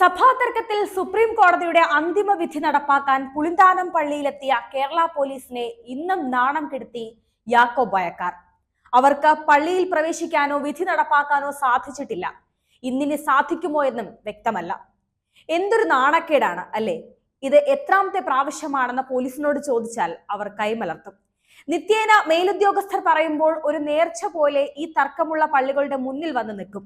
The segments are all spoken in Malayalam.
സഭാതർക്കത്തിൽ സുപ്രീം കോടതിയുടെ അന്തിമ വിധി നടപ്പാക്കാൻ പുളിന്താനം പള്ളിയിലെത്തിയ കേരള പോലീസിനെ ഇന്നും നാണം കെടുത്തി യാക്കോ ബയക്കാർ അവർക്ക് പള്ളിയിൽ പ്രവേശിക്കാനോ വിധി നടപ്പാക്കാനോ സാധിച്ചിട്ടില്ല. ഇന്നിനി സാധിക്കുമോ എന്നും വ്യക്തമല്ല. എന്തൊരു നാണക്കേടാണ് അല്ലേ? ഇത് എത്രാമത്തെ പ്രാവശ്യമാണെന്ന് പോലീസിനോട് ചോദിച്ചാൽ അവർ കൈമലർത്തും. നിത്യേന മേലുദ്യോഗസ്ഥർ പറയുമ്പോൾ ഒരു നേർച്ച പോലെ ഈ തർക്കമുള്ള പള്ളികളുടെ മുന്നിൽ വന്ന് നിൽക്കും.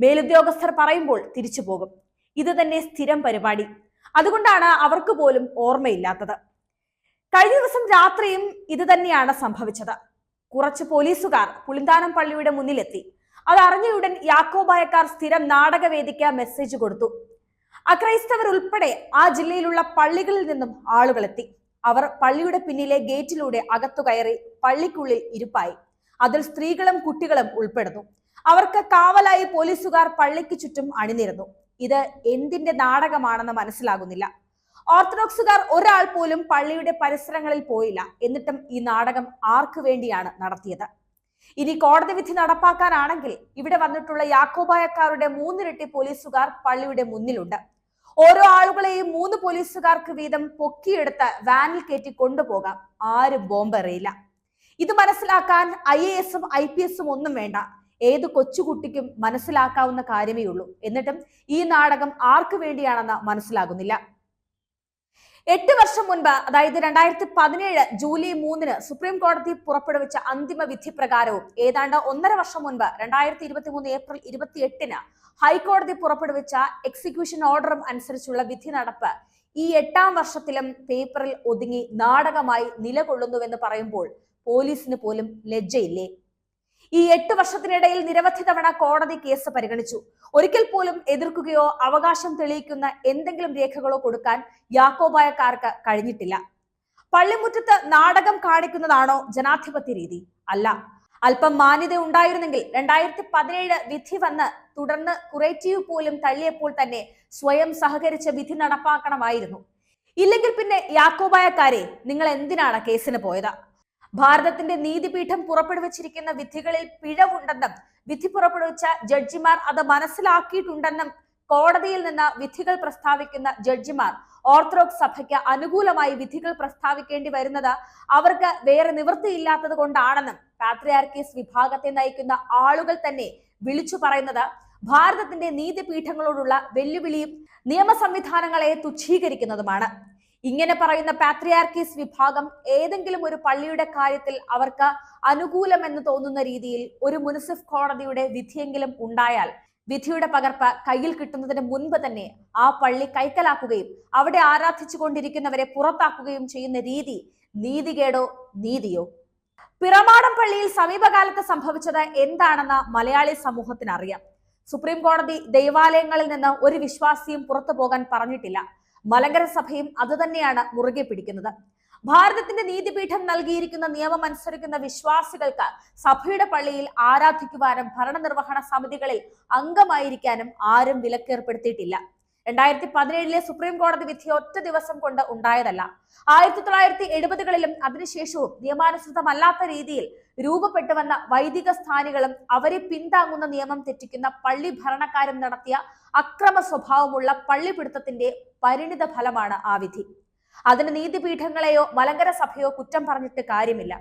മേലുദ്യോഗസ്ഥർ പറയുമ്പോൾ തിരിച്ചു പോകും ഇത് തന്നെ സ്ഥിരം പരിപാടി. അതുകൊണ്ടാണ് അവർക്ക് പോലും ഓർമ്മയില്ലാത്തത്. കഴിഞ്ഞ ദിവസം രാത്രിയും ഇത് തന്നെയാണ് സംഭവിച്ചത്. കുറച്ച് പോലീസുകാർ പുളിന്താനം പള്ളിയുടെ മുന്നിലെത്തി. അതറിഞ്ഞയുടൻ യാക്കോബായക്കാർ സ്ഥിരം നാടകവേദിക്ക് മെസ്സേജ് കൊടുത്തു. അക്രൈസ്തവർ ഉൾപ്പെടെ ആ ജില്ലയിലുള്ള പള്ളികളിൽ നിന്നും ആളുകളെത്തി. അവർ പള്ളിയുടെ പിന്നിലെ ഗേറ്റിലൂടെ അകത്തു കയറി പള്ളിക്കുള്ളിൽ ഇരുപ്പായി. അതിൽ സ്ത്രീകളും കുട്ടികളും ഉൾപ്പെടുന്നു. അവർക്ക് കാവലായി പോലീസുകാർ പള്ളിക്ക് ചുറ്റും അണിനിരന്നു. ഇത് എന്തിന്റെ നാടകമാണെന്ന് മനസ്സിലാകുന്നില്ല. ഓർത്തഡോക്സുകാർ ഒരാൾ പോലും പള്ളിയുടെ പരിസരങ്ങളിൽ പോയില്ല. എന്നിട്ടും ഈ നാടകം ആർക്കു വേണ്ടിയാണ് നടത്തിയത്? ഇനി കോടതി വിധി നടപ്പാക്കാനാണെങ്കിൽ ഇവിടെ വന്നിട്ടുള്ള യാക്കോബായക്കാരുടെ മൂന്നിരട്ടി പോലീസുകാർ പള്ളിയുടെ മുന്നിലുണ്ട്. ഓരോ ആളുകളെയും മൂന്ന് പോലീസുകാർക്ക് വീതം പൊക്കിയെടുത്ത് വാനിൽ കയറ്റി കൊണ്ടുപോകാം. ആരും ബോംബെറിയില്ല. ഇത് മനസ്സിലാക്കാൻ ഐ എ എസും ഐ പി എസും ഒന്നും വേണ്ട. ഏത് കൊച്ചുകുട്ടിക്കും മനസ്സിലാക്കാവുന്ന കാര്യമേ ഉള്ളൂ. എന്നിട്ടും ഈ നാടകം ആർക്കു വേണ്ടിയാണെന്ന് മനസ്സിലാകുന്നില്ല. എട്ട് വർഷം മുൻപ് അതായത് രണ്ടായിരത്തി പതിനേഴ് ജൂലൈ മൂന്നിന് സുപ്രീം കോടതി പുറപ്പെടുവിച്ച അന്തിമ വിധി പ്രകാരവും ഏതാണ്ട് ഒന്നര വർഷം മുൻപ് രണ്ടായിരത്തി ഇരുപത്തി മൂന്ന് ഏപ്രിൽ ഇരുപത്തി എട്ടിന് ഹൈക്കോടതി പുറപ്പെടുവിച്ച എക്സിക്യൂഷൻ ഓർഡറും അനുസരിച്ചുള്ള വിധി നടപ്പ് ഈ എട്ടാം വർഷത്തിലും പേപ്പറിൽ ഒതുങ്ങി നാടകമായി നിലകൊള്ളുന്നുവെന്ന് പറയുമ്പോൾ പോലീസിന് പോലും ലജ്ജയില്ലേ? ഈ എട്ട് വർഷത്തിനിടയിൽ നിരവധി തവണ കോടതി കേസ് പരിഗണിച്ചു. ഒരിക്കൽ പോലും എതിർക്കുകയോ അവകാശം തെളിയിക്കുന്ന എന്തെങ്കിലും രേഖകളോ കൊടുക്കാൻ യാക്കോബായക്കാർക്ക് കഴിഞ്ഞിട്ടില്ല. പള്ളിമുറ്റത്ത് നാടകം കാണിക്കുന്നതാണോ ജനാധിപത്യ രീതി? അല്ല. അല്പം മാന്യത ഉണ്ടായിരുന്നെങ്കിൽ രണ്ടായിരത്തി പതിനേഴ് വിധി വന്ന് തുടർന്ന് കുറേറ്റീവ് പോലും തള്ളിയപ്പോൾ തന്നെ സ്വയം സഹകരിച്ച് വിധി നടപ്പാക്കണമായിരുന്നു. ഇല്ലെങ്കിൽ പിന്നെ യാക്കോബായക്കാരെ നിങ്ങൾ എന്തിനാണ് കേസിന് പോയത്? ഭാരതത്തിന്റെ നീതിപീഠം പുറപ്പെടുവിച്ചിരിക്കുന്ന വിധികളിൽ പിഴവുണ്ടെന്നും വിധി പുറപ്പെടുവിച്ച ജഡ്ജിമാർ അത് മനസ്സിലാക്കിയിട്ടുണ്ടെന്നും കോടതിയിൽ നിന്ന് വിധികൾ പ്രസ്താവിക്കുന്ന ജഡ്ജിമാർ ഓർത്തഡോക്സ് സഭയ്ക്ക് അനുകൂലമായി വിധികൾ പ്രസ്താവിക്കേണ്ടി വരുന്നത് അവർക്ക് വേറെ നിവൃത്തിയില്ലാത്തത് കൊണ്ടാണെന്നും പാത്രിയാർക്കീസ് വിഭാഗത്തെ നയിക്കുന്ന ആളുകൾ തന്നെ വിളിച്ചു പറയുന്നത് ഭാരതത്തിന്റെ നീതിപീഠങ്ങളോടുള്ള വെല്ലുവിളിയും നിയമ സംവിധാനങ്ങളെ തുച്ഛീകരിക്കുന്നതുമാണ്. ഇങ്ങനെ പറയുന്ന പാത്രിയാർക്കീസ് വിഭാഗം ഏതെങ്കിലും ഒരു പള്ളിയുടെ കാര്യത്തിൽ അവർക്ക് അനുകൂലമെന്ന് തോന്നുന്ന രീതിയിൽ ഒരു മുനിസിഫ് കോടതിയുടെ വിധിയെങ്കിലും ഉണ്ടായാൽ വിധിയുടെ പകർപ്പ് കയ്യിൽ കിട്ടുന്നതിന് മുൻപ് തന്നെ ആ പള്ളി കൈക്കലാക്കുകയും അവിടെ ആരാധിച്ചു കൊണ്ടിരിക്കുന്നവരെ പുറത്താക്കുകയും ചെയ്യുന്ന രീതി നീതികേടോ നീതിയോ? പിറമാടം പള്ളിയിൽ സമീപകാലത്ത് സംഭവിച്ചത് എന്താണെന്ന് മലയാളി സമൂഹത്തിന് അറിയാം സുപ്രീം കോടതി ദൈവാലയങ്ങളിൽ നിന്ന് ഒരു വിശ്വാസിയും പുറത്തു പോകാൻ പറഞ്ഞിട്ടില്ല. മലങ്കര സഭയും അതുതന്നെയാണ് മുറുകെ പിടിക്കുന്നത്. ഭാരതത്തിന്റെ നീതിപീഠം നൽകിയിരിക്കുന്ന നിയമം അനുസരിക്കുന്ന വിശ്വാസികൾക്ക് സഭയുടെ പള്ളിയിൽ ആരാധിക്കുവാനും ഭരണനിർവഹണ സമിതികളിൽ അംഗമായിരിക്കാനും ആരും വിലക്കേർപ്പെടുത്തിയിട്ടില്ല. രണ്ടായിരത്തി പതിനേഴിലെ സുപ്രീം കോടതി വിധി ഒറ്റ ദിവസം കൊണ്ട് ഉണ്ടായതല്ല. ആയിരത്തി തൊള്ളായിരത്തി എഴുപതുകളിലും അതിനുശേഷവും നിയമാനുസൃതമല്ലാത്ത രീതിയിൽ രൂപപ്പെട്ടു വന്ന വൈദിക സ്ഥാനികളും അവരെ പിന്താങ്ങുന്ന നിയമം തെറ്റിക്കുന്ന പള്ളി ഭരണക്കാരും നടത്തിയ അക്രമ സ്വഭാവമുള്ള പള്ളിപിടുത്തത്തിന്റെ പരിണിത ഫലമാണ് ആ വിധി. അതിന് നീതിപീഠങ്ങളെയോ മലങ്കര സഭയോ കുറ്റം പറഞ്ഞിട്ട് കാര്യമില്ല.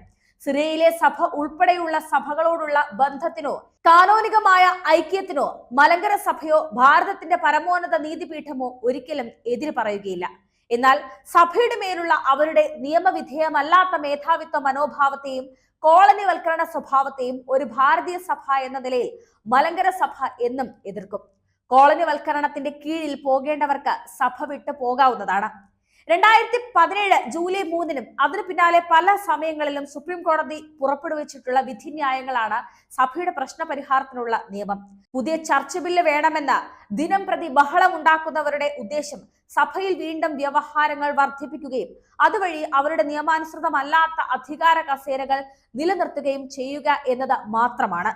സിറിയയിലെ സഭ ഉൾപ്പെടെയുള്ള സഭകളോടുള്ള ബന്ധത്തിനോ കാനോനികമായ ഐക്യത്തിനോ മലങ്കര സഭയോ ഭാരതത്തിന്റെ പരമോന്നത നീതിപീഠമോ ഒരിക്കലും എതിര് പറയുകയില്ല. എന്നാൽ സഭയുടെ മേലുള്ള അവരുടെ നിയമവിധേയമല്ലാത്ത മേധാവിത്വ മനോഭാവത്തെയും കോളനിവൽക്കരണ സ്വഭാവത്തെയും ഒരു ഭാരതീയ സഭ എന്ന നിലയിൽ മലങ്കര സഭ എന്നും എതിർക്കും. കോളനിവൽക്കരണത്തിന്റെ കീഴിൽ പോകേണ്ടവർക്ക് സഭ വിട്ടു പോകാവുന്നതാണ്. രണ്ടായിരത്തി പതിനേഴ് ജൂലൈ മൂന്നിനും അതിനു പിന്നാലെ പല സമയങ്ങളിലും സുപ്രീം കോടതി പുറപ്പെടുവിച്ചിട്ടുള്ള വിധിന്യായങ്ങളാണ് സഭയുടെ പ്രശ്ന പരിഹാരത്തിനുള്ള നിയമം. പുതിയ ചർച്ച ബില്ല് വേണമെന്ന ദിനം പ്രതി ബഹളമുണ്ടാക്കുന്നവരുടെ ഉദ്ദേശം സഭയിൽ വീണ്ടും വ്യവഹാരങ്ങൾ വർദ്ധിപ്പിക്കുകയും അതുവഴി അവരുടെ നിയമാനുസൃതമല്ലാത്ത അധികാര കസേരകൾ നിലനിർത്തുകയും ചെയ്യുക എന്നത് മാത്രമാണ്.